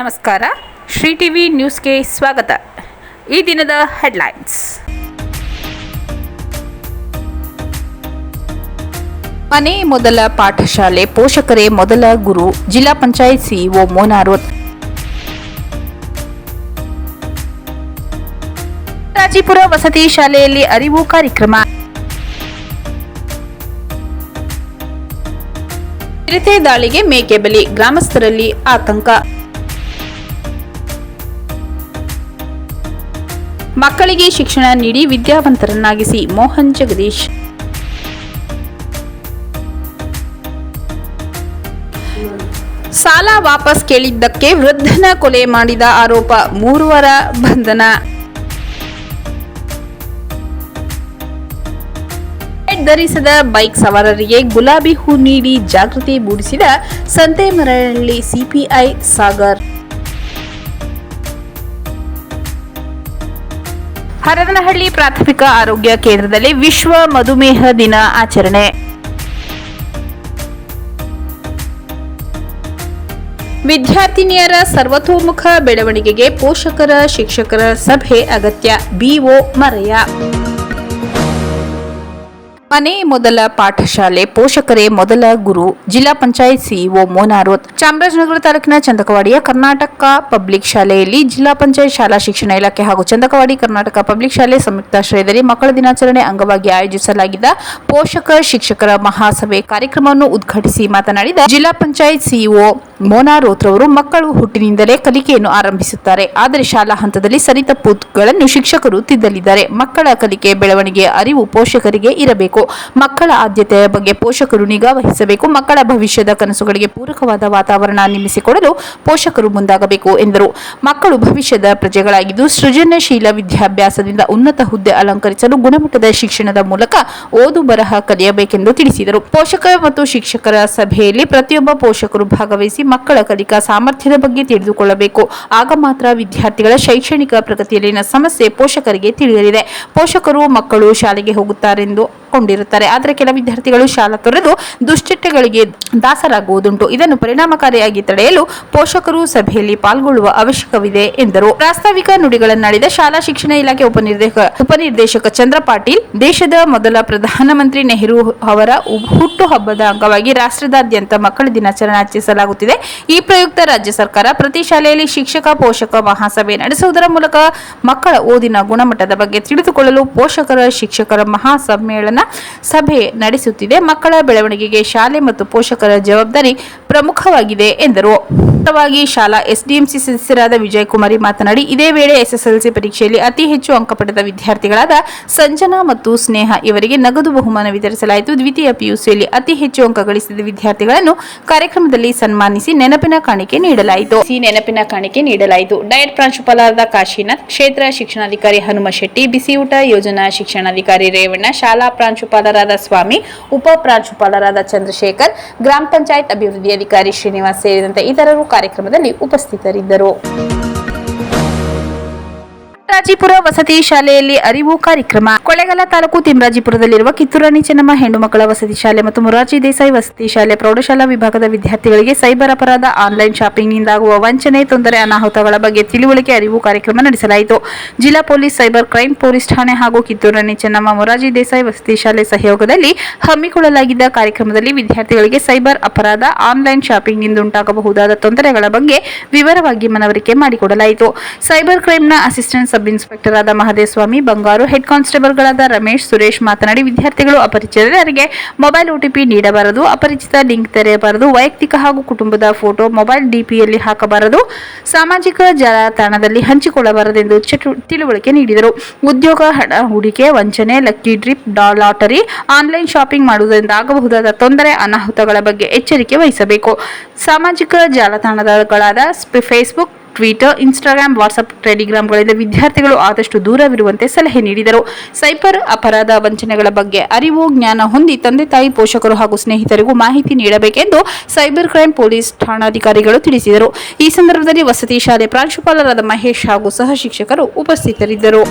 ನಮಸ್ಕಾರ. ಶ್ರೀ ಟಿವಿ ನ್ಯೂಸ್ಗೆ ಸ್ವಾಗತ. ಈ ದಿನದ ಹೆಡ್ಲೈನ್ಸ್. ಮನೆ ಮೊದಲ ಪಾಠಶಾಲೆ, ಪೋಷಕರೇ ಮೊದಲ ಗುರು, ಜಿಲ್ಲಾ ಪಂಚಾಯತ್ ಸಿಇಒ ಮೋನಾರೋತ್ ರಾಜಿಪುರ ವಸತಿ ಶಾಲೆಯಲ್ಲಿ ಅರಿವು ಕಾರ್ಯಕ್ರಮ. ಚಿರತೆ ದಾಳಿಗೆ ಮೇಕೆ ಬಲಿ, ಗ್ರಾಮಸ್ಥರಲ್ಲಿ ಆತಂಕ. ಮಕ್ಕಳಿಗೆ ಶಿಕ್ಷಣ ನೀಡಿ ವಿದ್ಯಾವಂತರನ್ನಾಗಿಸಿ. ಮೋಹನ್ ಜಗದೀಶ್. ಸಾಲ ವಾಪಸ್ ಕೇಳಿದ್ದಕ್ಕೆ ವೃದ್ಧನ ಕೊಲೆ ಮಾಡಿದ ಆರೋಪ. ಮೂರುವರ ಬಂಧನ. ಧರಿಸದ ಬೈಕ್ ಸವಾರರಿಗೆ ಗುಲಾಬಿ ಹೂ ನೀಡಿ ಜಾಗೃತಿ ಮೂಡಿಸಿದ ಸಂತೇಮರಹಳ್ಳಿ ಸಿಪಿಐ ಸಾಗರ್. ಹರದನಹಳ್ಳಿ ಪ್ರಾಥಮಿಕ ಆರೋಗ್ಯ ಕೇಂದ್ರದಲ್ಲಿ ವಿಶ್ವ ಮಧುಮೇಹ ದಿನ ಆಚರಣೆ. ವಿದ್ಯಾರ್ಥಿನಿಯರ ಸರ್ವತೋಮುಖ ಬೆಳವಣಿಗೆಗೆ ಪೋಷಕರ ಶಿಕ್ಷಕರ ಸಭೆ ಅಗತ್ಯ. ಬಿಒ ಮರಯ ಮನೆ ಮೊದಲ ಪಾಠಶಾಲೆ, ಪೋಷಕರೇ ಮೊದಲ ಗುರು, ಜಿಲ್ಲಾ ಪಂಚಾಯತ್ ಸಿಇಒ ಮೋನಾರೋತ್. ಚಾಮರಾಜನಗರ ತಾಲೂಕಿನ ಚಂದಕವಾಡಿಯ ಕರ್ನಾಟಕ ಪಬ್ಲಿಕ್ ಶಾಲೆಯಲ್ಲಿ ಜಿಲ್ಲಾ ಪಂಚಾಯತ್ ಶಾಲಾ ಶಿಕ್ಷಣ ಇಲಾಖೆ ಹಾಗೂ ಚಂದಕವಾಡಿ ಕರ್ನಾಟಕ ಪಬ್ಲಿಕ್ ಶಾಲೆ ಸಂಯುಕ್ತಾಶ್ರಯದಲ್ಲಿ ಮಕ್ಕಳ ದಿನಾಚರಣೆ ಅಂಗವಾಗಿ ಆಯೋಜಿಸಲಾಗಿದ್ದ ಪೋಷಕ ಶಿಕ್ಷಕರ ಮಹಾಸಭೆ ಕಾರ್ಯಕ್ರಮವನ್ನು ಉದ್ಘಾಟಿಸಿ ಮಾತನಾಡಿದ ಜಿಲ್ಲಾ ಪಂಚಾಯತ್ ಸಿಇಒ ಮೋನಾರೋತ್ ರೋತ್ರವರು ಮಕ್ಕಳು ಹುಟ್ಟಿನಿಂದಲೇ ಕಲಿಕೆಯನ್ನು ಆರಂಭಿಸುತ್ತಾರೆ. ಆದರೆ ಶಾಲಾ ಹಂತದಲ್ಲಿ ಸರಿತಪ್ಪುಗಳನ್ನು ಶಿಕ್ಷಕರು ತಿದ್ದಲಿದ್ದಾರೆ. ಮಕ್ಕಳ ಕಲಿಕೆ ಬೆಳವಣಿಗೆ ಅರಿವು ಪೋಷಕರಿಗೆ ಇರಬೇಕು. ಮಕ್ಕಳ ಆದ್ಯತೆಯ ಬಗ್ಗೆ ಪೋಷಕರು ನಿಗಾ ವಹಿಸಬೇಕು. ಮಕ್ಕಳ ಭವಿಷ್ಯದ ಕನಸುಗಳಿಗೆ ಪೂರಕವಾದ ವಾತಾವರಣ ನಿರ್ಮಿಸಿಕೊಡಲು ಪೋಷಕರು ಮುಂದಾಗಬೇಕು ಎಂದರು. ಮಕ್ಕಳು ಭವಿಷ್ಯದ ಪ್ರಜೆಗಳಾಗಿದ್ದು ಸೃಜನಶೀಲ ವಿದ್ಯಾಭ್ಯಾಸದಿಂದ ಉನ್ನತ ಹುದ್ದೆ ಅಲಂಕರಿಸಲು ಗುಣಮಟ್ಟದ ಶಿಕ್ಷಣದ ಮೂಲಕ ಓದು ಬರಹ ಕಲಿಯಬೇಕೆಂದು ತಿಳಿಸಿದರು. ಪೋಷಕ ಮತ್ತು ಶಿಕ್ಷಕರ ಸಭೆಯಲ್ಲಿ ಪ್ರತಿಯೊಬ್ಬ ಪೋಷಕರು ಭಾಗವಹಿಸಿ ಮಕ್ಕಳ ಕಲಿಕಾ ಸಾಮರ್ಥ್ಯದ ಬಗ್ಗೆ ತಿಳಿದುಕೊಳ್ಳಬೇಕು. ಆಗ ಮಾತ್ರ ವಿದ್ಯಾರ್ಥಿಗಳ ಶೈಕ್ಷಣಿಕ ಪ್ರಗತಿಯಲ್ಲಿನ ಸಮಸ್ಯೆ ಪೋಷಕರಿಗೆ ತಿಳಿಯಲಿದೆ. ಪೋಷಕರು ಮಕ್ಕಳು ಶಾಲೆಗೆ ಹೋಗುತ್ತಾರೆಂದು ಕೊಂಡಿರುತ್ತಾರೆ ಆದರೆ ಕೆಲ ವಿದ್ಯಾರ್ಥಿಗಳು ಶಾಲಾ ತೊರೆದು ದುಶ್ಚಟಗಳಿಗೆ ದಾಸರಾಗುವುದುಂಟು. ಇದನ್ನು ಪರಿಣಾಮಕಾರಿಯಾಗಿ ತಡೆಯಲು ಪೋಷಕರು ಸಭೆಯಲ್ಲಿ ಪಾಲ್ಗೊಳ್ಳುವ ಅವಶ್ಯಕವಿದೆ ಎಂದರು. ಪ್ರಾಸ್ತಾವಿಕ ನುಡಿಗಳನ್ನಾಡಿದ ಶಾಲಾ ಶಿಕ್ಷಣ ಇಲಾಖೆ ಉಪನಿರ್ದೇಶಕ ಉಪನಿರ್ದೇಶಕ ಚಂದ್ರ ಪಾಟೀಲ್, ದೇಶದ ಮೊದಲ ಪ್ರಧಾನಮಂತ್ರಿ ನೆಹರು ಅವರ ಹುಟ್ಟುಹಬ್ಬದ ಅಂಗವಾಗಿ ರಾಷ್ಟ್ರದಾದ್ಯಂತ ಮಕ್ಕಳ ದಿನಾಚರಣೆ ಆಚರಿಸಲಾಗುತ್ತಿದೆ. ಈ ಪ್ರಯುಕ್ತ ರಾಜ್ಯ ಸರ್ಕಾರ ಪ್ರತಿ ಶಾಲೆಯಲ್ಲಿ ಶಿಕ್ಷಕ, ಪೋಷಕ ಮಹಾಸಭೆ ನಡೆಸುವುದರ ಮೂಲಕ ಮಕ್ಕಳ ಓದಿನ ಗುಣಮಟ್ಟದ ಬಗ್ಗೆ ತಿಳಿದುಕೊಳ್ಳಲು ಪೋಷಕರ, ಶಿಕ್ಷಕರ ಮಹಾ ಸಮ್ಮೇಳನ ಸಭೆ ನಡೆಸುತ್ತಿದೆ. ಮಕ್ಕಳ ಬೆಳವಣಿಗೆಗೆ ಶಾಲೆ ಮತ್ತು ಪೋಷಕರ ಜವಾಬ್ದಾರಿ ಪ್ರಮುಖವಾಗಿದೆ ಎಂದರು. ಮುಕ್ತವಾಗಿ ಶಾಲಾ ಎಸ್ಡಿಎಂಸಿ ಸದಸ್ಯರಾದ ವಿಜಯಕುಮಾರಿ ಮಾತನಾಡಿ, ಇದೇ ವೇಳೆ ಎಸ್ಎಸ್ಎಲ್ಸಿ ಪರೀಕ್ಷೆಯಲ್ಲಿ ಅತಿ ಹೆಚ್ಚು ಅಂಕ ಪಡೆದ ವಿದ್ಯಾರ್ಥಿಗಳಾದ ಸಂಜನಾ ಮತ್ತು ಸ್ನೇಹ ಇವರಿಗೆ ನಗದು ಬಹುಮಾನ ವಿತರಿಸಲಾಯಿತು. ದ್ವಿತೀಯ ಪಿಯುಸಿಯಲ್ಲಿ ಅತಿ ಹೆಚ್ಚು ಅಂಕ ಗಳಿಸಿದ ವಿದ್ಯಾರ್ಥಿಗಳನ್ನು ಕಾರ್ಯಕ್ರಮದಲ್ಲಿ ಸನ್ಮಾನಿಸಿ ನೆನಪಿನ ಕಾಣಿಕೆ ನೀಡಲಾಯಿತು. ಸಿ ನೆನಪಿನ ಕಾಣಿಕೆ ನೀಡಲಾಯಿತು. ಡಯಟ್ ಪ್ರಾಂಶುಪಾಲರಾದ ಕಾಶಿನಾಥ್, ಕ್ಷೇತ್ರ ಶಿಕ್ಷಣಾಧಿಕಾರಿ ಹನುಮ ಶೆಟ್ಟಿ ಬಿಸಿಯೂಟ ಯೋಜನಾ ಶಿಕ್ಷಣಾಧಿಕಾರಿ ರೇವಣ್ಣ, ಶಾಲಾ ಪ್ರಾಂಶುಪಾಲರಾದ ಸ್ವಾಮಿ ಉಪ ಪ್ರಾಂಶುಪಾಲರಾದ ಚಂದ್ರಶೇಖರ್ ಗ್ರಾಮ ಪಂಚಾಯತ್ ಅಭಿವೃದ್ಧಿ ಅಧಿಕಾರಿ ಶ್ರೀನಿವಾಸ್ ಸೇರಿದಂತೆ ಇತರರು ಕಾರ್ಯಕ್ರಮದಲ್ಲಿ ಉಪಸ್ಥಿತರಿದ್ದರು. ರಾಜಿಪುರ ವಸತಿ ಶಾಲೆಯಲ್ಲಿ ಅರಿವು ಕಾರ್ಯಕ್ರಮ. ಕೊಳ್ಳೇಗಾಲ ತಾಲೂಕು ತಿಮ್ರಾಜಿಪುರದಲ್ಲಿರುವ ಕಿತ್ತೂರಾಣಿ ಚೆನ್ನಮ್ಮ ಹೆಣ್ಣು ಮಕ್ಕಳ ವಸತಿ ಶಾಲೆ ಮತ್ತು ಮೊರಾರ್ಜಿ ದೇಸಾಯಿ ವಸತಿ ಶಾಲೆ ಪ್ರೌಢಶಾಲಾ ವಿಭಾಗದ ವಿದ್ಯಾರ್ಥಿಗಳಿಗೆ ಸೈಬರ್ ಅಪರಾಧ ಆನ್ಲೈನ್ ಶಾಪಿಂಗ್ನಿಂದಾಗುವ ವಂಚನೆ, ತೊಂದರೆ, ಅನಾಹುತಗಳ ಬಗ್ಗೆ ತಿಳುವಳಿಕೆ ಅರಿವು ಕಾರ್ಯಕ್ರಮ ನಡೆಸಲಾಯಿತು. ಜಿಲ್ಲಾ ಪೊಲೀಸ್, ಸೈಬರ್ ಕ್ರೈಂ ಪೊಲೀಸ್ ಠಾಣೆ ಹಾಗೂ ಕಿತ್ತೂರಾಣಿ ಚೆನ್ನಮ್ಮ ಮೊರಾರ್ಜಿ ದೇಸಾಯಿ ವಸತಿ ಶಾಲೆ ಸಹಯೋಗದಲ್ಲಿ ಹಮ್ಮಿಕೊಳ್ಳಲಾಗಿದ್ದ ಕಾರ್ಯಕ್ರಮದಲ್ಲಿ ವಿದ್ಯಾರ್ಥಿಗಳಿಗೆ ಸೈಬರ್ ಅಪರಾಧ ಆನ್ಲೈನ್ ಶಾಪಿಂಗ್ನಿಂದ ಉಂಟಾಗಬಹುದಾದ ತೊಂದರೆಗಳ ಬಗ್ಗೆ ವಿವರವಾಗಿ ಮನವರಿಕೆ ಮಾಡಿಕೊಡಲಾಯಿತು. ಸೈಬರ್ ಕ್ರೈಂನ ಅಸಿಸ್ಟೆಂಟ್ ಸಬ್ ಇನ್ಸ್ಪೆಕ್ಟರ್ ಆದ ಮಹದೇಸ್ವಾಮಿ, ಬಂಗಾರು ಹೆಡ್ ಕಾನ್ಸ್ಟೇಬಲ್ಗಳಾದ ರಮೇಶ್, ಸುರೇಶ್ ಮಾತನಾಡಿ, ವಿದ್ಯಾರ್ಥಿಗಳು, ಅಪರಿಚಿತರಿಗೆ ಮೊಬೈಲ್ ಒಟಿಪಿ ನೀಡಬಾರದು, ಅಪರಿಚಿತ ಲಿಂಕ್ ತೆರೆಯಬಾರದು, ವೈಯಕ್ತಿಕ ಹಾಗೂ ಕುಟುಂಬದ ಫೋಟೋ, ಮೊಬೈಲ್ ಡಿಪಿಯಲ್ಲಿ ಹಾಕಬಾರದು, ಸಾಮಾಜಿಕ ಜಾಲತಾಣದಲ್ಲಿ ಹಂಚಿಕೊಳ್ಳಬಾರದೆಂದು ತಿಳುವಳಿಕೆ ನೀಡಿದರು. ಉದ್ಯೋಗ ಹಣ ಹೂಡಿಕೆ, ವಂಚನೆ, ಲಕ್ಕಿ ಡ್ರಿಪ್, ಡಾ, ಲಾಟರಿ, ಆನ್ಲೈನ್ ಶಾಪಿಂಗ್ ಮಾಡುವುದರಿಂದ ಆಗಬಹುದಾದ ತೊಂದರೆ, ಅನಾಹುತಗಳ ಬಗ್ಗೆ ಎಚ್ಚರಿಕೆ ವಹಿಸಬೇಕು. ಸಾಮಾಜಿಕ ಜಾಲತಾಣಗಳಾದ ಫೇಸ್ಬುಕ್ ಟ್ವಿಟರ್ ಇನ್ಸ್ಟಾಗ್ರಾಮ್ ವಾಟ್ಸ್ಆಪ್ ಟೆಲಿಗ್ರಾಮ್ಗಳಿಂದ ವಿದ್ಯಾರ್ಥಿಗಳು ಆದಷ್ಟು ದೂರವಿರುವಂತೆ ಸಲಹೆ ನೀಡಿದರು. ಸೈಬರ್ ಅಪರಾಧ ವಂಚನೆಗಳ ಬಗ್ಗೆ ಅರಿವು, ಜ್ಞಾನ ಹೊಂದಿ ತಂದೆ ತಾಯಿ, ಪೋಷಕರು ಹಾಗೂ ಸ್ನೇಹಿತರಿಗೂ ಮಾಹಿತಿ ನೀಡಬೇಕೆಂದು ಸೈಬರ್ ಕ್ರೈಂ ಪೊಲೀಸ್ ಠಾಣಾಧಿಕಾರಿಗಳು ತಿಳಿಸಿದರು. ಈ ಸಂದರ್ಭದಲ್ಲಿ ವಸತಿ ಶಾಲೆ ಪ್ರಾಂಶುಪಾಲರಾದ ಮಹೇಶ್ ಹಾಗೂ ಸಹ ಶಿಕ್ಷಕರು ಉಪಸ್ಥಿತರಿದ್ದರು.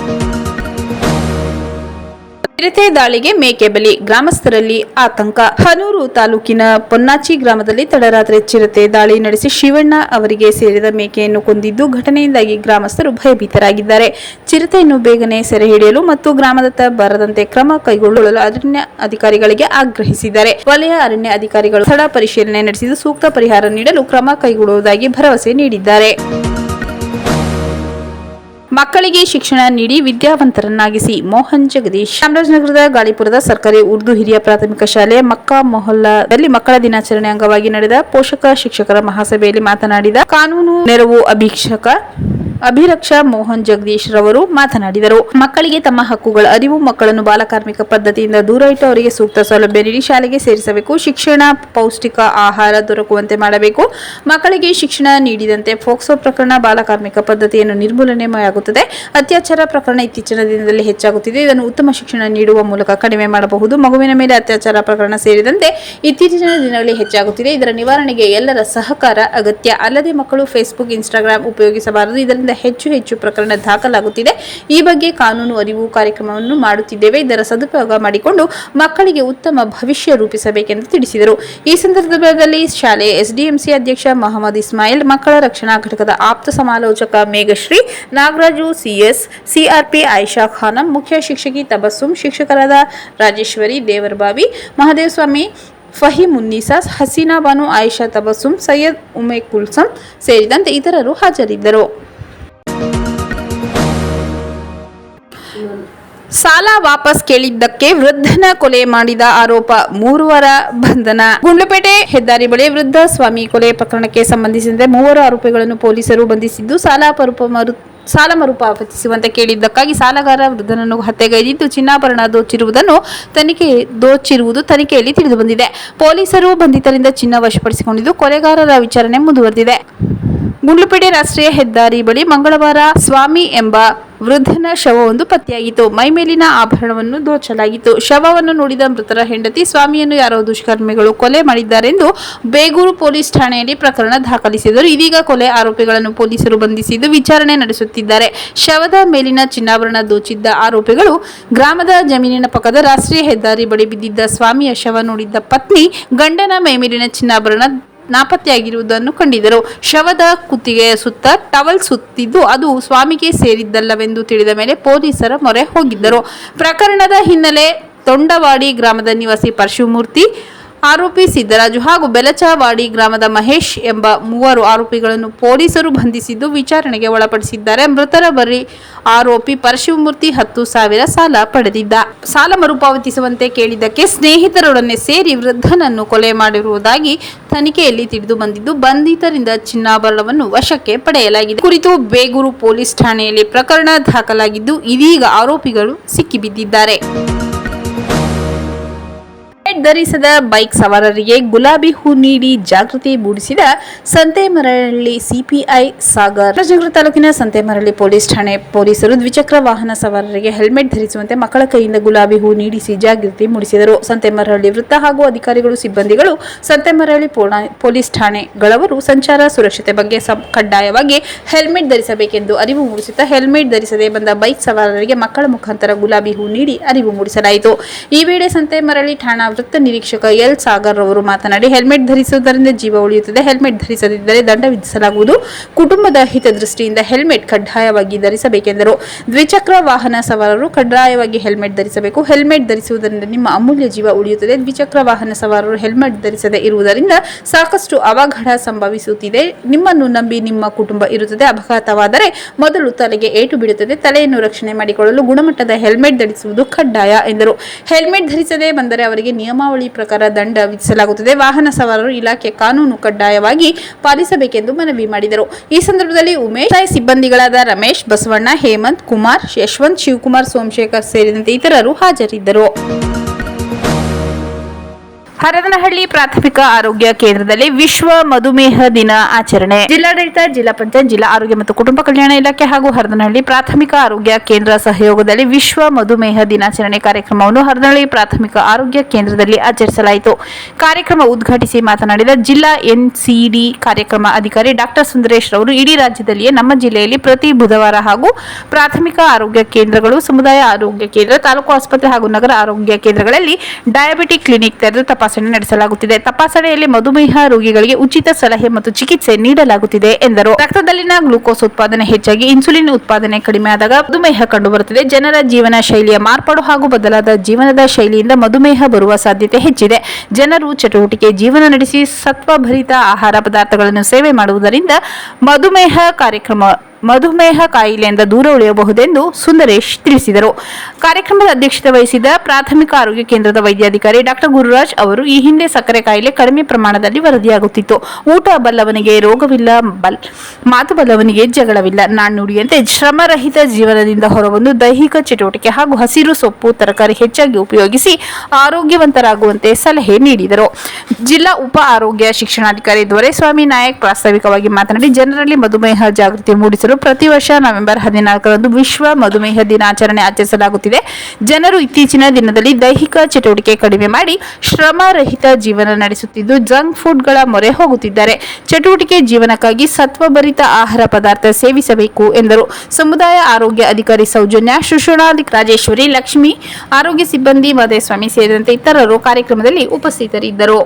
ಚಿರತೆ ದಾಳಿಗೆ ಮೇಕೆ ಬಲಿ, ಗ್ರಾಮಸ್ಥರಲ್ಲಿ ಆತಂಕ. ಹನೂರು ತಾಲೂಕಿನ ಪೊನ್ನಾಚಿ ಗ್ರಾಮದಲ್ಲಿ ತಡರಾತ್ರಿ ಚಿರತೆ ದಾಳಿ ನಡೆಸಿ ಶಿವಣ್ಣ ಅವರಿಗೆ ಸೇರಿದ ಮೇಕೆಯನ್ನು ಕೊಂದಿದ್ದು ಘಟನೆಯಿಂದಾಗಿ ಗ್ರಾಮಸ್ಥರು ಭಯಭೀತರಾಗಿದ್ದಾರೆ. ಚಿರತೆಯನ್ನು ಬೇಗನೆ ಸೆರೆ ಹಿಡಿಯಲು ಮತ್ತು ಗ್ರಾಮದತ್ತ ಬರದಂತೆ ಕ್ರಮ ಕೈಗೊಳ್ಳಲು ಅರಣ್ಯ ಅಧಿಕಾರಿಗಳಿಗೆ ಆಗ್ರಹಿಸಿದ್ದಾರೆ. ವಲಯ ಅರಣ್ಯ ಅಧಿಕಾರಿಗಳು ಸ್ಥಳ ಪರಿಶೀಲನೆ ನಡೆಸಿದ್ದು ಸೂಕ್ತ ಪರಿಹಾರ ನೀಡಲು ಕ್ರಮ ಕೈಗೊಳ್ಳುವುದಾಗಿ ಭರವಸೆ ನೀಡಿದ್ದಾರೆ. ಮಕ್ಕಳಿಗೆ ಶಿಕ್ಷಣ ನೀಡಿ ವಿದ್ಯಾವಂತರನ್ನಾಗಿಸಿ ಮೋಹನ್ ಜಗದೀಶ್. ಚಾಮರಾಜನಗರದ ಗಾಳಿಪುರದ ಸರ್ಕಾರಿ ಉರ್ದು ಹಿರಿಯ ಪ್ರಾಥಮಿಕ ಶಾಲೆ ಮಕ್ಕಾ ಮೊಹಲ್ಲಾದಲ್ಲಿ ಮಕ್ಕಳ ದಿನಾಚರಣೆ ಅಂಗವಾಗಿ ನಡೆದ ಪೋಷಕ ಶಿಕ್ಷಕರ ಮಹಾಸಭೆಯಲ್ಲಿ ಮಾತನಾಡಿದ ಕಾನೂನು ನೆರವು ಅಧೀಕ್ಷಕ ಅಭಿರಕ್ಷಾ ಮೋಹನ್ ಜಗದೀಶ್ ರವರು ಮಾತನಾಡಿದರು. ಮಕ್ಕಳಿಗೆ ತಮ್ಮ ಹಕ್ಕುಗಳ ಅರಿವು, ಮಕ್ಕಳನ್ನು ಬಾಲಕಾರ್ಮಿಕ ಪದ್ಧತಿಯಿಂದ ದೂರ ಇಟ್ಟು ಅವರಿಗೆ ಸೂಕ್ತ ಸೌಲಭ್ಯ ನೀಡಿ ಶಾಲೆಗೆ ಸೇರಿಸಬೇಕು. ಶಿಕ್ಷಣ, ಪೌಷ್ಟಿಕ ಆಹಾರ ದೊರಕುವಂತೆ ಮಾಡಬೇಕು. ಮಕ್ಕಳಿಗೆ ಶಿಕ್ಷಣ ನೀಡಿದಂತೆ ಫೋಕ್ಸೋ ಪ್ರಕರಣ ಬಾಲಕಾರ್ಮಿಕ ಪದ್ಧತಿಯನ್ನು ನಿರ್ಮೂಲನೆಯಾಗುತ್ತದೆ. ಅತ್ಯಾಚಾರ ಪ್ರಕರಣ ಇತ್ತೀಚಿನ ದಿನದಲ್ಲಿ ಹೆಚ್ಚಾಗುತ್ತಿದೆ. ಇದನ್ನು ಉತ್ತಮ ಶಿಕ್ಷಣ ನೀಡುವ ಮೂಲಕ ಕಡಿಮೆ ಮಾಡಬಹುದು. ಮಗುವಿನ ಮೇಲೆ ಅತ್ಯಾಚಾರ ಪ್ರಕರಣ ಸೇರಿದಂತೆ ಇತ್ತೀಚಿನ ದಿನಗಳಲ್ಲಿ ಹೆಚ್ಚಾಗುತ್ತಿದೆ. ಇದರ ನಿವಾರಣೆಗೆ ಎಲ್ಲರ ಸಹಕಾರ ಅಗತ್ಯ. ಅಲ್ಲದೆ ಮಕ್ಕಳು ಫೇಸ್ಬುಕ್ ಇನ್ಸ್ಟಾಗ್ರಾಮ್ ಉಪಯೋಗಿಸಬಾರದು. ಇದರಿಂದ ಹೆಚ್ಚು ಹೆಚ್ಚು ಪ್ರಕರಣ ದಾಖಲಾಗುತ್ತಿದೆ. ಈ ಬಗ್ಗೆ ಕಾನೂನು ಅರಿವು ಕಾರ್ಯಕ್ರಮವನ್ನು ಮಾಡುತ್ತಿದ್ದೇವೆ. ಇದರ ಸದುಪಯೋಗ ಮಾಡಿಕೊಂಡು ಮಕ್ಕಳಿಗೆ ಉತ್ತಮ ಭವಿಷ್ಯ ರೂಪಿಸಬೇಕೆಂದು ತಿಳಿಸಿದರು. ಈ ಸಂದರ್ಭದಲ್ಲಿ ಶಾಲೆ ಎಸ್ಡಿಎಂಸಿ ಅಧ್ಯಕ್ಷ ಮಹಮ್ಮದ್ ಇಸ್ಮಾಯಿಲ್, ಮಕ್ಕಳ ರಕ್ಷಣಾ ಘಟಕದ ಆಪ್ತ ಸಮಾಲೋಚಕ ಮೇಘಶ್ರೀ, ನಾಗರಾಜು ಸಿಎಸ್ ಸಿಆರ್ಪಿ ಆಯಿಷಾ ಖಾನಂ, ಮುಖ್ಯ ಶಿಕ್ಷಕಿ ತಬಸ್ಸುಂ, ಶಿಕ್ಷಕರಾದ ರಾಜೇಶ್ವರಿ ದೇವರಬಾವಿ ಮಹದೇವಸ್ವಾಮಿ ಮುನ್ನಿಸಾಸ್ ಹಸೀನಾ ಬಾನು ಆಯಿಷಾ ತಬಸ್ಸುಂ, ಸೈಯದ್ ಉಮೆ ಕುಲ್ಸಂ ಸೇರಿದಂತೆ ಇತರರು ಹಾಜರಿದ್ದರು. ಸಾಲ ವಾಪಸ್ ಕೇಳಿದ್ದಕ್ಕೆ ವೃದ್ಧನ ಕೊಲೆ ಮಾಡಿದ ಆರೋಪ ಮೂರುವರ ಬಂಧನ. ಗುಂಡ್ಲುಪೇಟೆ ಹೆದ್ದಾರಿ ಬಳಿ ವೃದ್ಧ ಸ್ವಾಮಿ ಕೊಲೆ ಪ್ರಕರಣಕ್ಕೆ ಸಂಬಂಧಿಸಿದಂತೆ ಮೂವರು ಆರೋಪಿಗಳನ್ನು ಪೊಲೀಸರು ಬಂಧಿಸಿದ್ದು ಸಾಲ ಪರುಪ ಮರು, ಸಾಲ ಮರುಪಾವತಿಸುವಂತೆ ಕೇಳಿದ್ದಕ್ಕಾಗಿ ಸಾಲಗಾರ ವೃದ್ಧನನ್ನು ಹತ್ಯೆಗೈದಿದ್ದು ಚಿನ್ನಾಭರಣ ದೋಚಿರುವುದನ್ನು ತನಿಖೆ ದೋಚಿರುವುದು ತನಿಖೆಯಲ್ಲಿ ತಿಳಿದುಬಂದಿದೆ. ಪೊಲೀಸರು ಬಂಧಿತರಿಂದ ಚಿನ್ನ ವಶಪಡಿಸಿಕೊಂಡಿದ್ದು ಕೊಲೆಗಾರರ ವಿಚಾರಣೆ ಮುಂದುವರೆದಿದೆ. ಗುಂಡ್ಲುಪೇಟೆ ರಾಷ್ಟ್ರೀಯ ಹೆದ್ದಾರಿ ಬಳಿ ಮಂಗಳವಾರ ಸ್ವಾಮಿ ಎಂಬ ವೃದ್ಧನ ಶವವೊಂದು ಪತ್ತೆಯಾಗಿತ್ತು. ಮೈಮೇಲಿನ ಆಭರಣವನ್ನು ದೋಚಲಾಗಿತ್ತು. ಶವವನ್ನು ನೋಡಿದ ಮೃತರ ಹೆಂಡತಿ, ಸ್ವಾಮಿಯನ್ನು ಯಾರೋ ದುಷ್ಕರ್ಮಿಗಳು ಕೊಲೆ ಮಾಡಿದ್ದಾರೆಂದು ಬೇಗೂರು ಪೊಲೀಸ್ ಠಾಣೆಯಲ್ಲಿ ಪ್ರಕರಣ ದಾಖಲಿಸಿದರು. ಇದೀಗ ಕೊಲೆ ಆರೋಪಿಗಳನ್ನು ಪೊಲೀಸರು ಬಂಧಿಸಿದ್ದು ವಿಚಾರಣೆ ನಡೆಸುತ್ತಿದ್ದಾರೆ. ಶವದ ಮೇಲಿನ ಚಿನ್ನಾಭರಣ ದೋಚಿದ್ದ ಆರೋಪಿಗಳು ಗ್ರಾಮದ ಜಮೀನಿನ ಪಕ್ಕದ ರಾಷ್ಟ್ರೀಯ ಹೆದ್ದಾರಿ ಬಳಿ ಬಿದ್ದಿದ್ದ ಸ್ವಾಮಿಯ ಶವ ನೋಡಿದ್ದ ಪತ್ನಿ ಗಂಡನ ಮೈಮೇಲಿನ ಚಿನ್ನಾಭರಣ ನಾಪತ್ತೆಯಾಗಿರುವುದನ್ನು ಕಂಡಿದ್ದರು. ಶವದ ಕುತ್ತಿಗೆಯ ಸುತ್ತ ಟವಲ್ ಸುತ್ತಿದ್ದು ಅದು ಸ್ವಾಮಿಗೆ ಸೇರಿದ್ದಲ್ಲವೆಂದು ತಿಳಿದ ಮೇಲೆ ಪೊಲೀಸರ ಮೊರೆ ಹೋಗಿದ್ದರು. ಪ್ರಕರಣದ ಹಿನ್ನೆಲೆ ತೊಂಡವಾಡಿ ಗ್ರಾಮದ ನಿವಾಸಿ ಪರಶುಮೂರ್ತಿ ಆರೋಪಿ ಸಿದ್ದರಾಜು ಹಾಗೂ ಬೆಲಚವಾಡಿ ಗ್ರಾಮದ ಮಹೇಶ್ ಎಂಬ ಮೂವರು ಆರೋಪಿಗಳನ್ನು ಪೊಲೀಸರು ಬಂಧಿಸಿದ್ದು ವಿಚಾರಣೆಗೆ ಒಳಪಡಿಸಿದ್ದಾರೆ. ಮೃತರ ಬರಿ ಆರೋಪಿ ಪರಶಿವಮೂರ್ತಿ ಹತ್ತು ಸಾವಿರ ಸಾಲ ಪಡೆದಿದ್ದ. ಸಾಲ ಮರುಪಾವತಿಸುವಂತೆ ಕೇಳಿದ್ದಕ್ಕೆ ಸ್ನೇಹಿತರೊಡನೆ ಸೇರಿ ವೃದ್ಧನನ್ನು ಕೊಲೆ ಮಾಡಿರುವುದಾಗಿ ತನಿಖೆಯಲ್ಲಿ ತಿಳಿದು ಬಂದಿದ್ದು, ಬಂಧಿತರಿಂದ ಚಿನ್ನಾಭರಣವನ್ನು ವಶಕ್ಕೆ ಪಡೆಯಲಾಗಿದೆ. ಕುರಿತು ಬೇಗೂರು ಪೊಲೀಸ್ ಠಾಣೆಯಲ್ಲಿ ಪ್ರಕರಣ ದಾಖಲಾಗಿದ್ದು, ಇದೀಗ ಆರೋಪಿಗಳು ಸಿಕ್ಕಿಬಿದ್ದಿದ್ದಾರೆ. ಹೆಲ್ಮೆಟ್ ಧರಿಸದ ಬೈಕ್ ಸವಾರರಿಗೆ ಗುಲಾಬಿ ಹೂ ನೀಡಿ ಜಾಗೃತಿ ಮೂಡಿಸಿದ ಸಂತೆಮರಳ್ಳಿ ಸಿಪಿಐ ಸಾಗರ್. ರಾಜನಗರ ತಾಲೂಕಿನ ಸಂತೆಮರಳ್ಳಿ ಪೊಲೀಸ್ ಠಾಣೆ ಪೊಲೀಸರು ದ್ವಿಚಕ್ರ ವಾಹನ ಸವಾರರಿಗೆ ಹೆಲ್ಮೆಟ್ ಧರಿಸುವಂತೆ ಮಕ್ಕಳ ಕೈಯಿಂದ ಗುಲಾಬಿ ಹೂ ನೀಡಿಸಿ ಜಾಗೃತಿ ಮೂಡಿಸಿದರು. ಸಂತೆಮರಳ್ಳಿ ವೃತ್ತ ಹಾಗೂ ಅಧಿಕಾರಿಗಳು, ಸಿಬ್ಬಂದಿಗಳು ಸಂತೆಮರಳ್ಳಿ ಪೋಣ- ಪೊಲೀಸ್ ಠಾಣೆಗಳವರು ಸಂಚಾರ ಸುರಕ್ಷತೆ ಬಗ್ಗೆ ಕಡ್ಡಾಯವಾಗಿ ಹೆಲ್ಮೆಟ್ ಧರಿಸಬೇಕೆಂದು ಅರಿವು ಮೂಡಿಸುತ್ತಾ ಹೆಲ್ಮೆಟ್ ಧರಿಸದೆ ಬಂದ ಬೈಕ್ ಸವಾರರಿಗೆ ಮಕ್ಕಳ ಮುಖಾಂತರ ಗುಲಾಬಿ ಹೂ ನೀಡಿ ಅರಿವು ಮೂಡಿಸಲಾಯಿತು. ಈ ವೇಳೆ ಸಂತೆಮರಳಿ ಠಾಣಾ ವೃತ್ತ ನಿರೀಕ್ಷಕ ಎಲ್ ಸಾಗರ್ ಅವರು ಮಾತನಾಡಿ, ಹೆಲ್ಮೆಟ್ ಧರಿಸುವುದರಿಂದ ಜೀವ ಉಳಿಯುತ್ತದೆ. ಹೆಲ್ಮೆಟ್ ಧರಿಸದಿದ್ದರೆ ದಂಡ ವಿಧಿಸಲಾಗುವುದು. ಕುಟುಂಬದ ಹಿತದೃಷ್ಟಿಯಿಂದ ಹೆಲ್ಮೆಟ್ ಕಡ್ಡಾಯವಾಗಿ ಧರಿಸಬೇಕೆಂದರು. ದ್ವಿಚಕ್ರ ವಾಹನ ಸವಾರರು ಕಡ್ಡಾಯವಾಗಿ ಹೆಲ್ಮೆಟ್ ಧರಿಸಬೇಕು. ಹೆಲ್ಮೆಟ್ ಧರಿಸುವುದರಿಂದ ನಿಮ್ಮ ಅಮೂಲ್ಯ ಜೀವ ಉಳಿಯುತ್ತದೆ. ದ್ವಿಚಕ್ರ ವಾಹನ ಸವಾರರು ಹೆಲ್ಮೆಟ್ ಧರಿಸದೆ ಇರುವುದರಿಂದ ಸಾಕಷ್ಟು ಅವಘಡ ಸಂಭವಿಸುತ್ತಿದೆ. ನಿಮ್ಮನ್ನು ನಂಬಿ ನಿಮ್ಮ ಕುಟುಂಬ ಇರುತ್ತದೆ. ಅಪಘಾತವಾದರೆ ಮೊದಲು ತಲೆಗೆ ಏಟು ಬಿಡುತ್ತದೆ ತಲೆಯನ್ನು ರಕ್ಷಣೆ ಮಾಡಿಕೊಳ್ಳಲು ಗುಣಮಟ್ಟದ ಹೆಲ್ಮೆಟ್ ಧರಿಸುವುದು ಕಡ್ಡಾಯ ಎಂದರು. ಹೆಲ್ಮೆಟ್ ಧರಿಸದೆ ಬಂದರೆ ಅವರಿಗೆ ನಿಯಮಾವಳಿ ಪ್ರಕಾರ ದಂಡ ವಿಧಿಸಲಾಗುತ್ತದೆ. ವಾಹನ ಸವಾರರು ಇಲಾಖೆ ಕಾನೂನು ಕಡ್ಡಾಯವಾಗಿ ಪಾಲಿಸಬೇಕೆಂದು ಮನವಿ ಮಾಡಿದರು. ಈ ಸಂದರ್ಭದಲ್ಲಿ ಉಮೇಶ್ ಸಿಬ್ಬಂದಿಗಳಾದ ರಮೇಶ್, ಬಸವಣ್ಣ, ಹೇಮಂತ್, ಕುಮಾರ್, ಯಶವಂತ್, ಶಿವಕುಮಾರ್, ಸೋಮಶೇಖರ್ ಸೇರಿದಂತೆ ಇತರರು ಹಾಜರಿದ್ದರು. ಹರದನಹಳ್ಳಿ ಪ್ರಾಥಮಿಕ ಆರೋಗ್ಯ ಕೇಂದ್ರದಲ್ಲಿ ವಿಶ್ವ ಮಧುಮೇಹ ದಿನ ಆಚರಣೆ. ಜಿಲ್ಲಾಡಳಿತ, ಜಿಲ್ಲಾ ಪಂಚಾಯತ್, ಜಿಲ್ಲಾ ಆರೋಗ್ಯ ಮತ್ತು ಕುಟುಂಬ ಕಲ್ಯಾಣ ಇಲಾಖೆ ಹಾಗೂ ಹರದನಹಳ್ಳಿ ಪ್ರಾಥಮಿಕ ಆರೋಗ್ಯ ಕೇಂದ್ರ ಸಹಯೋಗದಲ್ಲಿ ವಿಶ್ವ ಮಧುಮೇಹ ದಿನಾಚರಣೆ ಕಾರ್ಯಕ್ರಮವನ್ನು ಹರದನಹಳ್ಳಿ ಪ್ರಾಥಮಿಕ ಆರೋಗ್ಯ ಕೇಂದ್ರದಲ್ಲಿ ಆಚರಿಸಲಾಯಿತು. ಕಾರ್ಯಕ್ರಮ ಉದ್ಘಾಟಿಸಿ ಮಾತನಾಡಿದ ಜಿಲ್ಲಾ ಎನ್ಸಿಡಿ ಕಾರ್ಯಕ್ರಮ ಅಧಿಕಾರಿ ಡಾಕ್ಟರ್ ಸುಂದರೇಶ್ ರವರು, ಇಡೀ ರಾಜ್ಯದಲ್ಲಿಯೇ ನಮ್ಮ ಜಿಲ್ಲೆಯಲ್ಲಿ ಪ್ರತಿ ಬುಧವಾರ ಹಾಗೂ ಪ್ರಾಥಮಿಕ ಆರೋಗ್ಯ ಕೇಂದ್ರಗಳು, ಸಮುದಾಯ ಆರೋಗ್ಯ ಕೇಂದ್ರ, ತಾಲೂಕು ಆಸ್ಪತ್ರೆ ಹಾಗೂ ನಗರ ಆರೋಗ್ಯ ಕೇಂದ್ರಗಳಲ್ಲಿ ಡಯಾಬಿಟಿಕ್ ಕ್ಲಿನಿಕ್ ತೆರೆದು ತಪಾಸಣೆ ನಡೆಸಲಾಗುತ್ತಿದೆ. ತಪಾಸಣೆಯಲ್ಲಿ ಮಧುಮೇಹ ರೋಗಿಗಳಿಗೆ ಉಚಿತ ಸಲಹೆ ಮತ್ತು ಚಿಕಿತ್ಸೆ ನೀಡಲಾಗುತ್ತಿದೆ ಎಂದರು. ರಕ್ತದಲ್ಲಿನ ಗ್ಲೂಕೋಸ್ ಉತ್ಪಾದನೆ ಹೆಚ್ಚಾಗಿ ಇನ್ಸುಲಿನ್ ಉತ್ಪಾದನೆ ಕಡಿಮೆ ಆದಾಗ ಮಧುಮೇಹ ಕಂಡುಬರುತ್ತದೆ. ಜನರ ಜೀವನ ಶೈಲಿಯ ಮಾರ್ಪಾಡು ಹಾಗೂ ಬದಲಾದ ಜೀವನದ ಶೈಲಿಯಿಂದ ಮಧುಮೇಹ ಬರುವ ಸಾಧ್ಯತೆ ಹೆಚ್ಚಿದೆ. ಜನರು ಚಟುವಟಿಕೆ, ಜೀವನ ನಡೆಸಿ ಸತ್ವಭರಿತ ಆಹಾರ ಪದಾರ್ಥಗಳನ್ನು ಸೇವೆ ಮಾಡುವುದರಿಂದ ಮಧುಮೇಹ ಕಾರ್ಯಕ್ರಮ ಮಧುಮೇಹ ಕಾಯಿಲೆಯಿಂದ ದೂರ ಉಳಿಯಬಹುದೆಂದು ಸುಂದರೇಶ್ ತಿಳಿಸಿದರು. ಕಾರ್ಯಕ್ರಮದ ಅಧ್ಯಕ್ಷತೆ ವಹಿಸಿದ ಪ್ರಾಥಮಿಕ ಆರೋಗ್ಯ ಕೇಂದ್ರದ ವೈದ್ಯಾಧಿಕಾರಿ ಡಾಕ್ಟರ್ ಗುರುರಾಜ್ ಅವರು ಈ ಹಿಂದೆ ಸಕ್ಕರೆ ಕಾಯಿಲೆ ಕಡಿಮೆ ಪ್ರಮಾಣದಲ್ಲಿ ವರದಿಯಾಗುತ್ತಿತ್ತು. ಊಟ ಬಲ್ಲವನಿಗೆ ರೋಗವಿಲ್ಲ, ಬಲ್, ಮಾತು ಬಲ್ಲವನಿಗೆ ಜಗಳವಿಲ್ಲ. ನಾಣ್ಣುಡಿಯಂತೆ ಶ್ರಮರಹಿತ ಜೀವನದಿಂದ ಹೊರಬಂದು ದೈಹಿಕ ಚಟುವಟಿಕೆ ಹಾಗೂ ಹಸಿರು ಸೊಪ್ಪು, ತರಕಾರಿ ಹೆಚ್ಚಾಗಿ ಉಪಯೋಗಿಸಿ ಆರೋಗ್ಯವಂತರಾಗುವಂತೆ ಸಲಹೆ ನೀಡಿದರು. ಜಿಲ್ಲಾ ಉಪ ಆರೋಗ್ಯ ಶಿಕ್ಷಣಾಧಿಕಾರಿ ದೊರೆಸ್ವಾಮಿ ನಾಯಕ್ ಪ್ರಾಸ್ತಾವಿಕವಾಗಿ ಮಾತನಾಡಿ, ಜನರಲ್ಲಿ ಮಧುಮೇಹ ಜಾಗೃತಿ ಮೂಡಿಸಲು ಪ್ರತಿ ವರ್ಷ ನವೆಂಬರ್ ಹದಿನಾಲ್ಕರಂದು ವಿಶ್ವ ಮಧುಮೇಹ ದಿನಾಚರಣೆ ಆಚರಿಸಲಾಗುತ್ತಿದೆ. ಜನರು ಇತ್ತೀಚಿನ ದಿನದಲ್ಲಿ ದೈಹಿಕ ಚಟುವಟಿಕೆ ಕಡಿಮೆ ಮಾಡಿ ಶ್ರಮರಹಿತ ಜೀವನ ನಡೆಸುತ್ತಿದ್ದು, ಜಂಕ್ ಫುಡ್ಗಳ ಮೊರೆ ಹೋಗುತ್ತಿದ್ದಾರೆ. ಚಟುವಟಿಕೆ ಜೀವನಕ್ಕಾಗಿ ಸತ್ವಭರಿತ ಆಹಾರ ಪದಾರ್ಥ ಸೇವಿಸಬೇಕು ಎಂದರು. ಸಮುದಾಯ ಆರೋಗ್ಯ ಅಧಿಕಾರಿ ಸೌಜನ್ಯ ಶಿಕ್ಷಣಾಧಿಕಾರಿ ರಾಜೇಶ್ವರಿ, ಲಕ್ಷ್ಮಿ ಆರೋಗ್ಯ ಸಿಬ್ಬಂದಿ ಮದೇಸ್ವಾಮಿ ಸೇರಿದಂತೆ ಇತರರು ಕಾರ್ಯಕ್ರಮದಲ್ಲಿ ಉಪಸ್ಥಿತರಿದ್ದರು.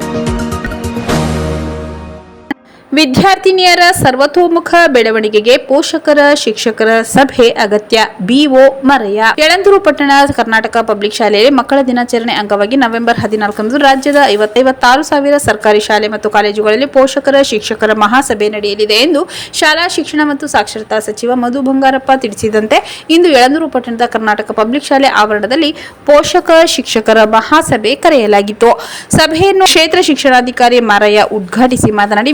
ವಿದ್ಯಾರ್ಥಿನಿಯರ ಸರ್ವತೋಮುಖ ಬೆಳವಣಿಗೆಗೆ ಪೋಷಕರ, ಶಿಕ್ಷಕರ ಸಭೆ ಅಗತ್ಯ. ಬಿಒ ಮರೆಯ ಯಳಂದೂರು ಪಟ್ಟಣ, ಕರ್ನಾಟಕ ಪಬ್ಲಿಕ್ ಶಾಲೆಯಲ್ಲಿ ಮಕ್ಕಳ ದಿನಾಚರಣೆ ಅಂಗವಾಗಿ ನವೆಂಬರ್ ಹದಿನಾಲ್ಕರಂದು ರಾಜ್ಯದ ಐವತ್ತೈವತ್ತಾರು ಸಾವಿರ ಸರ್ಕಾರಿ ಶಾಲೆ ಮತ್ತು ಕಾಲೇಜುಗಳಲ್ಲಿ ಪೋಷಕರ, ಶಿಕ್ಷಕರ ಮಹಾಸಭೆ ನಡೆಯಲಿದೆ ಎಂದು ಶಾಲಾ ಶಿಕ್ಷಣ ಮತ್ತು ಸಾಕ್ಷರತಾ ಸಚಿವ ಮಧು ಬಂಗಾರಪ್ಪ ತಿಳಿಸಿದಂತೆ, ಇಂದು ಯಳಂದೂರು ಪಟ್ಟಣದ ಕರ್ನಾಟಕ ಪಬ್ಲಿಕ್ ಶಾಲೆ ಆವರಣದಲ್ಲಿ ಪೋಷಕ, ಶಿಕ್ಷಕರ ಮಹಾಸಭೆ ಕರೆಯಲಾಗಿತ್ತು. ಸಭೆಯನ್ನು ಕ್ಷೇತ್ರ ಶಿಕ್ಷಣಾಧಿಕಾರಿ ಮಾರಯ್ಯ ಉದ್ಘಾಟಿಸಿ ಮಾತನಾಡಿ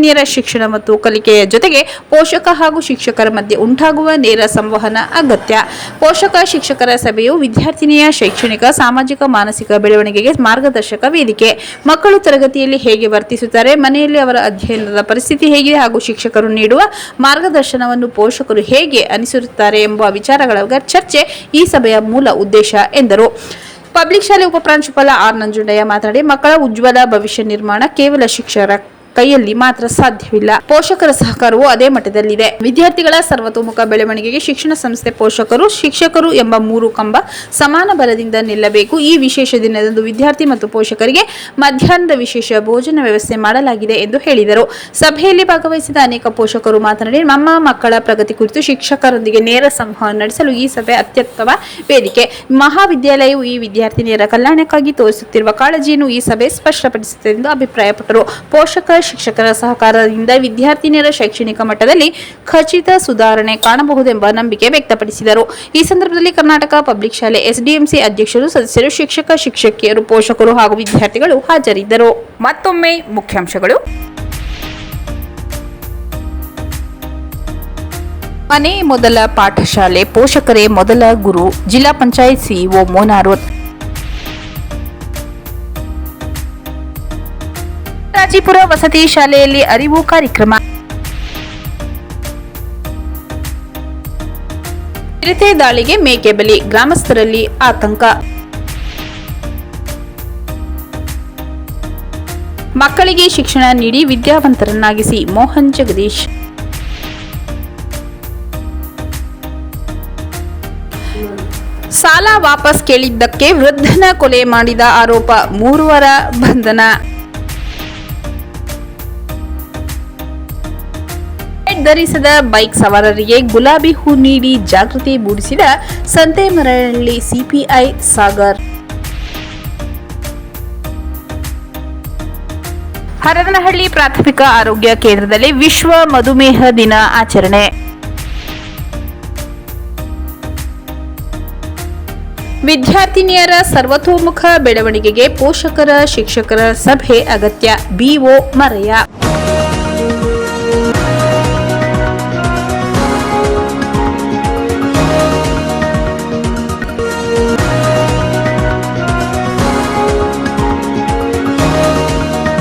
ವಿದ್ಯಾರ್ಥಿನಿಯರ ಶಿಕ್ಷಣ ಮತ್ತು ಕಲಿಕೆಯ ಜೊತೆಗೆ ಪೋಷಕ ಹಾಗೂ ಶಿಕ್ಷಕರ ಮಧ್ಯೆ ಉಂಟಾಗುವ ನೇರ ಸಂವಹನ ಅಗತ್ಯ. ಪೋಷಕ, ಶಿಕ್ಷಕರ ಸಭೆಯು ವಿದ್ಯಾರ್ಥಿನಿಯ ಶೈಕ್ಷಣಿಕ, ಸಾಮಾಜಿಕ, ಮಾನಸಿಕ ಬೆಳವಣಿಗೆಗೆ ಮಾರ್ಗದರ್ಶಕ ವೇದಿಕೆ. ಮಕ್ಕಳು ತರಗತಿಯಲ್ಲಿ ಹೇಗೆ ವರ್ತಿಸುತ್ತಾರೆ, ಮನೆಯಲ್ಲಿ ಅವರ ಅಧ್ಯಯನದ ಪರಿಸ್ಥಿತಿ ಹೇಗಿದೆ ಹಾಗೂ ಶಿಕ್ಷಕರು ನೀಡುವ ಮಾರ್ಗದರ್ಶನವನ್ನು ಪೋಷಕರು ಹೇಗೆ ಅನುಸರಿಸುತ್ತಾರೆ ಎಂಬ ವಿಚಾರಗಳ ಚರ್ಚೆ ಈ ಸಭೆಯ ಮೂಲ ಉದ್ದೇಶ ಎಂದರು. ಪಬ್ಲಿಕ್ ಶಾಲೆ ಉಪಪ್ರಾಂಶುಪಾಲ ಆರ್ ನಂಜುಂಡಯ್ಯ ಮಾತನಾಡಿ, ಮಕ್ಕಳ ಉಜ್ವಲ ಭವಿಷ್ಯ ನಿರ್ಮಾಣ ಕೇವಲ ಶಿಕ್ಷಕರ ಕೈಯಲ್ಲಿ ಮಾತ್ರ ಸಾಧ್ಯವಿಲ್ಲ. ಪೋಷಕರ ಸಹಕಾರವು ಅದೇ ಮಟ್ಟದಲ್ಲಿದೆ. ವಿದ್ಯಾರ್ಥಿಗಳ ಸರ್ವತೋಮುಖ ಬೆಳವಣಿಗೆಗೆ ಶಿಕ್ಷಣ ಸಂಸ್ಥೆ ಪೋಷಕರು, ಶಿಕ್ಷಕರು ಎಂಬ ಮೂರು ಕಂಬ ಸಮಾನ ಬಲದಿಂದ ನಿಲ್ಲಬೇಕು. ಈ ವಿಶೇಷ ದಿನದಂದು ವಿದ್ಯಾರ್ಥಿ ಮತ್ತು ಪೋಷಕರಿಗೆ ಮಧ್ಯಾಹ್ನದ ವಿಶೇಷ ಭೋಜನ ವ್ಯವಸ್ಥೆ ಮಾಡಲಾಗಿದೆ ಎಂದು ಹೇಳಿದರು. ಸಭೆಯಲ್ಲಿ ಭಾಗವಹಿಸಿದ ಅನೇಕ ಪೋಷಕರು ಮಾತನಾಡಿ, ನಮ್ಮ ಮಕ್ಕಳ ಪ್ರಗತಿ ಕುರಿತು ಶಿಕ್ಷಕರೊಂದಿಗೆ ನೇರ ಸಂವಹನ ನಡೆಸಲು ಈ ಸಭೆ ಅತ್ಯುತ್ತಮ ವೇದಿಕೆ. ಮಹಾವಿದ್ಯಾಲಯವು ಈ ವಿದ್ಯಾರ್ಥಿನಿಯರ ಕಲ್ಯಾಣಕ್ಕಾಗಿ ತೋರಿಸುತ್ತಿರುವ ಕಾಳಜಿಯನ್ನು ಈ ಸಭೆ ಸ್ಪಷ್ಟಪಡಿಸುತ್ತದೆ ಎಂದು ಅಭಿಪ್ರಾಯಪಟ್ಟರು. ಪೋಷಕ ಶಿಕ್ಷಕರ ಸಹಕಾರದಿಂದ ವಿದ್ಯಾರ್ಥಿನಿಯರ ಶೈಕ್ಷಣಿಕ ಮಟ್ಟದಲ್ಲಿ ಖಚಿತ ಸುಧಾರಣೆ ಕಾಣಬಹುದೆಂಬ ನಂಬಿಕೆ ವ್ಯಕ್ತಪಡಿಸಿದರು. ಈ ಸಂದರ್ಭದಲ್ಲಿ ಕರ್ನಾಟಕ ಪಬ್ಲಿಕ್ ಶಾಲೆ ಎಸ್ಡಿಎಂಸಿ ಅಧ್ಯಕ್ಷರು, ಸದಸ್ಯರು, ಶಿಕ್ಷಕ, ಶಿಕ್ಷಕಿಯರು, ಪೋಷಕರು ಹಾಗೂ ವಿದ್ಯಾರ್ಥಿಗಳು ಹಾಜರಿದ್ದರು. ಮತ್ತೊಮ್ಮೆ ಮುಖ್ಯಾಂಶಗಳು. ಮನೆ ಮೊದಲ ಪಾಠಶಾಲೆ ಪೋಷಕರೇ ಮೊದಲ ಗುರು. ಜಿಲ್ಲಾ ಪಂಚಾಯತ್ ಸಿಇಒ ಮೋನಾರೋತ್. ರಾಜಿಪುರ ವಸತಿ ಶಾಲೆಯಲ್ಲಿ ಅರಿವು ಕಾರ್ಯಕ್ರಮ. ಚಿರತೆ ದಾಳಿಗೆ ಮೇಕೆ ಬಲಿ, ಗ್ರಾಮಸ್ಥರಲ್ಲಿ ಆತಂಕ. ಮಕ್ಕಳಿಗೆ ಶಿಕ್ಷಣ ನೀಡಿ ವಿದ್ಯಾವಂತರನ್ನಾಗಿಸಿ ಮೋಹನ್ ಜಗದೀಶ್. ಸಾಲ ವಾಪಸ್ ಕೇಳಿದ್ದಕ್ಕೆ ವೃದ್ಧನ ಕೊಲೆ ಮಾಡಿದ ಆರೋಪ, ಮೂರುವರ ಬಂಧನ. ಧರಿಸದ ಬೈಕ್ ಸವಾರರಿಗೆ ಗುಲಾಬಿ ಹೂ ನೀಡಿ ಜಾಗೃತಿ ಮೂಡಿಸಿದ ಸಂತೆಮರಹಳ್ಳಿ ಸಿಪಿಐ ಸಾಗರ್. ಹರದನಹಳ್ಳಿ ಪ್ರಾಥಮಿಕ ಆರೋಗ್ಯ ಕೇಂದ್ರದಲ್ಲಿ ವಿಶ್ವ ಮಧುಮೇಹ ದಿನ ಆಚರಣೆ. ವಿದ್ಯಾರ್ಥಿನಿಯರ ಸರ್ವತೋಮುಖ ಬೆಳವಣಿಗೆಗೆ ಪೋಷಕರ ಶಿಕ್ಷಕರ ಸಭೆ ಅಗತ್ಯ. ಬಿಒ ಮರೆಯ